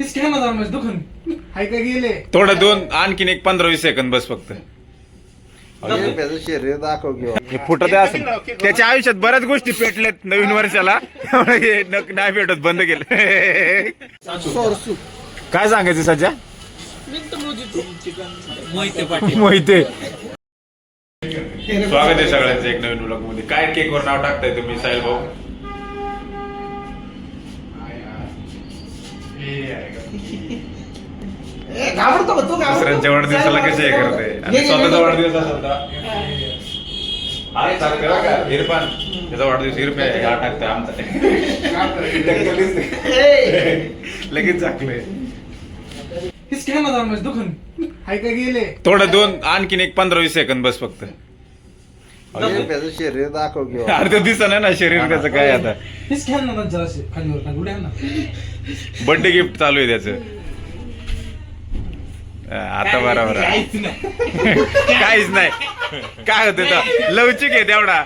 ना दुखन हाय का गेले थोडं दोन आणखीन एक पंधरा वीस सेकंद बस फक्त. शरीर दाखव हे. फुटत असेल. त्याच्या आयुष्यात बऱ्याच गोष्टी पेटल्यात नवीन वर्षाला. त्यामुळे हे नक- नाही पेटत बंद केलं. काय सांगायचं सध्या मोहिते स्वागत आहे सगळ्यांचं एक नवीन ब्लॉगमध्ये. काय केक वर नाव टाकताय तुम्ही साहिल भाऊ? घाबरतो का तू दुसऱ्यांच्या वाढदिवसाला कसे हे करते आणि स्वतःचा वाढदिवस करा का? त्याचा वाढदिवस हा आमचा. लगेच ना दुखन. हाय का गेले? थोडं दोन आणखीन एक पंधरा वीस सेकंद बस फक्त. त्याचं शरीर दाखव अर्ध दिसत नाही ना शरीर कसं काय आता? हेच घ्या ना खाली उड्या ना. बर्थडे गिफ्ट चालू आहे त्याचं. आता बरोबर. काहीच नाही. काय होत तर लवचिक आहे तेवढा.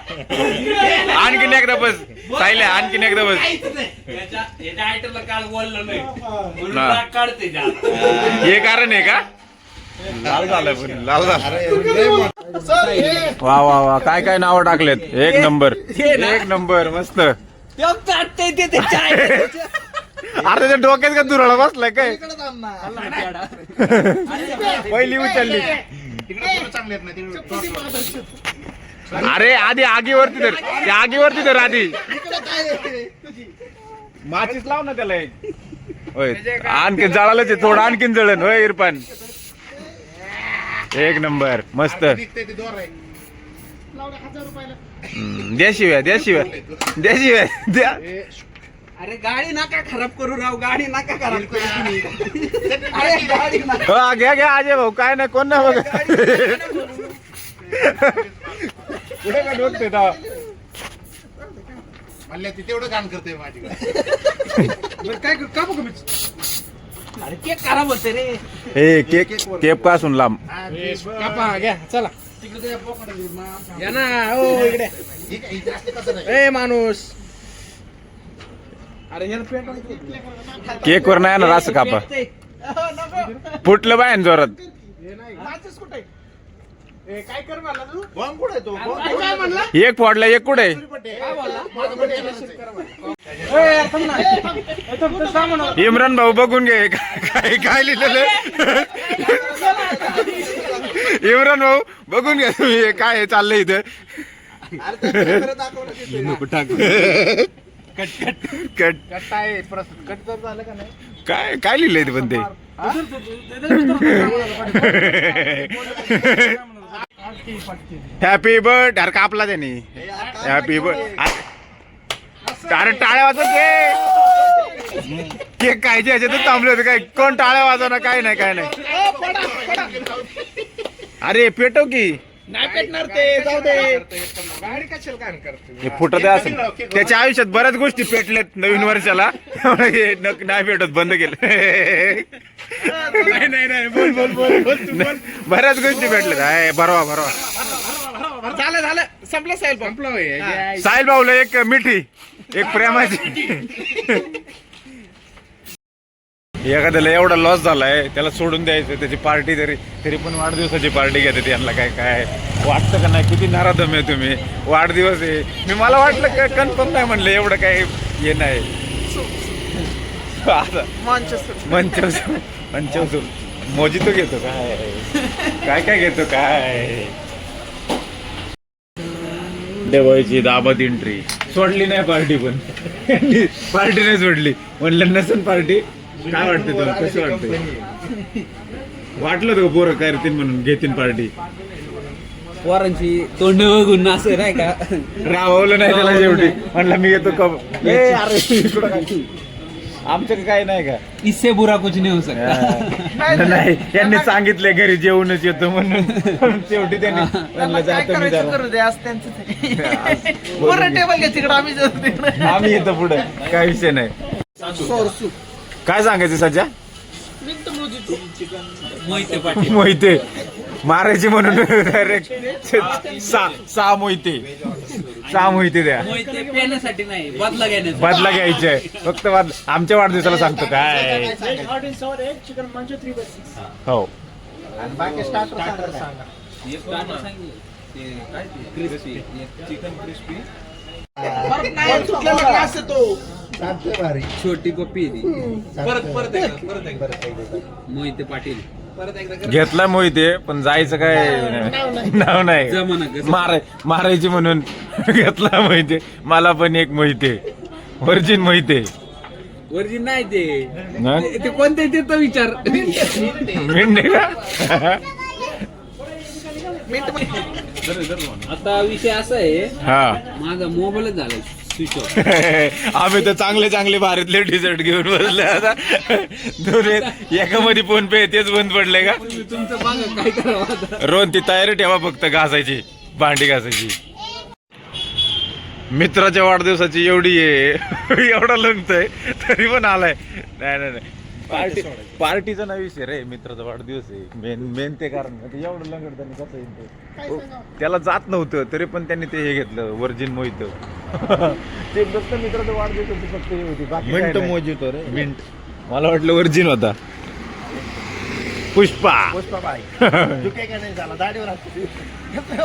आणखीन एकदा बस. सायल्या आणखीन एकदा बस. हे. कारण आहे का? लाल झालं पण. लाल झालं. वा वा वा. काय काय नावं टाकलेत? एक नंबर. एक नंबर. मस्त. ते. अरे त्याच्या डोक्यात का दुराळा बसलाय काय? पहिली उचलली. अरे आधी आगीवरती धर. त्या आगीवरती धर आधी. माचीस लाव ना त्याला एक. होय आणखीन जळालंच आहे थोडं आणखीन जळण. होय इरफान. एक नंबर मस्त. हम्म, द्या शिव्या द्या शिव्या. द्या शिव्या. द्या. अरे गाडी नका खराब करू राव गाडी नका खराब करू. तुम्ही अरे गाडी नका. हो, घ्या घ्या अजय भाऊ काय नाही कोण नाही बघा कुठे काय डोकते तेव्हा? तेवढं काम करते माझी. बरं काय करू का मी? अरे केक खराब होते रे. हे केक केपपासून लांब. कापा घ्या चला. या ना हो इकडे. ए माणूस अरे यार पेट केक वर नाही येणार असं कापा. फुटलं बाय जोरात. काय कर मला तू? बॉम्ब कुठे तो? काय काय म्हणला? एक फोडला एक कुठे. इम्रान भाऊ बघून घे. काय काय लिहिलेलं? इम्रान भाऊ बघून घ्या तुम्ही. हे काय हे चाललंय इथं? टाकू. Cut cut. कट. आहे कट तर झालं का नाही? काय काय लिहिलंय ते पण ते? हॅपी बर्थ अरे कापला त्याने. हॅपी बर्थ अरे टाळ्या वाजत के केक खायचे ह्याच्यातच थांबले होते. काय कोण टाळ्या वाजवणार? काय नाही काय नाही. अरे पेटव की. नाही पेटणार ते जाऊ दे. गाडी कशाला काय करते? हे फुटत असेल. त्याच्या आयुष्यात बऱ्याच गोष्टी पेटल्यात नवीन वर्षाला. त्यामुळे हे नाही पेटत बंद केलं. नाही नाही नाही बोल बोल बोल बोल तू बोल. बऱ्याच गोष्टी भेटल्यात आहे भरवा भरवा. झालं झालं. संपलं साहेब संपलं होय. साहिल भाऊला एक मिठी एक प्रेमाची. एखाद्याला एवढा लॉस झालाय त्याला सोडून द्यायचं त्याची पार्टी तरी तरी पण वाढदिवसाची पार्टी घेते यांना काय काय वाटतं का नाही? किती नाराधम आहे तुम्ही. वाढदिवस आहे. मी मला वाटलं काय कन्फर्म नाही म्हणलं एवढं काय हे नाही. मंच मोजितो घेतो काय? काय काय घेतो काय? देवायची दाबत एंट्री सोडली नाही पार्टी पण. पार्टी नाही सोडली. म्हणलं नसन पार्टी काय वाटते तुला? कसं वाटतंय? वाटलं का पोरं करतील म्हणून घेतील पार्टी पोरांची तोंड बघून असं नाही का? राववलं नाही त्याला शेवटी. म्हणलं मी येतो का ए, अरे इकडं काय? आमचं काय नाही का? इससे बुरा कुछ नहीं हो सकता. हा. नाही. यांनी सांगितले घरी जेवणच येतो म्हणून. शेवटी त्यांनी आम्ही येतो पुढे. काय विषय नाही. काय सांगायचं सध्या मोहिते मारायचे म्हणून डायरेक्ट सहा सहा मोहिते. सहा मोहिते द्या. मोहिते पेण्यासाठी नाही बदला घ्यायचे फक्त आमच्या वाढदिवसाला सांगतो काय. हो. बाकी स्टार्टर सांगा. भारी. छोटी पप्पी आहे ती. परत परत एकदा परत एकदा. मोहिते पाटील. परत एकदा कर. घेतला मोहिते पण जायचं काय? नाव नाही. माराय मारायची म्हणून घेतला मोहिते. मला पण एक मोहिते. वर्जिन मोहिते. वर्जिन नाही ते. ना? ते- ते कोणते ते तर विचार. मेंढे का? आता विषय असा आहे हा. माझा मोबाईलच ऑफ आम्ही तर चांगले चांगले भारीतले टी शर्ट घेऊन बसले आता. दोन्ही एकामध्ये फोन पे तेच बंद पडले का? रोहन ती तयारी ठेवा फक्त घासायची भांडी घासायची. मित्राच्या वाढदिवसाची एवढी आहे एवढा लंगतोय तरी पण आलाय. नाही नाही नाही. पार्टी पार्टीचा नाही विषय रे मित्राचा वाढदिवस आहे. मेन मेन ते कारण आता एवढं लंगड त्यांनी कसं येईल ते? हो, त्याला जात नव्हतं तरी पण त्यांनी ते हे घेतलं वर्जिन मोहित. ते फक्त मित्राचा वाढदिवस होती फक्त हे होती बाकी मिंट नाही. मोजितो रे. मिंट. मला वाटलं वर्जिन होता. पुष्पा. पुष्पा बाई. तू काय काय नाही झाला? दाढीवर हात.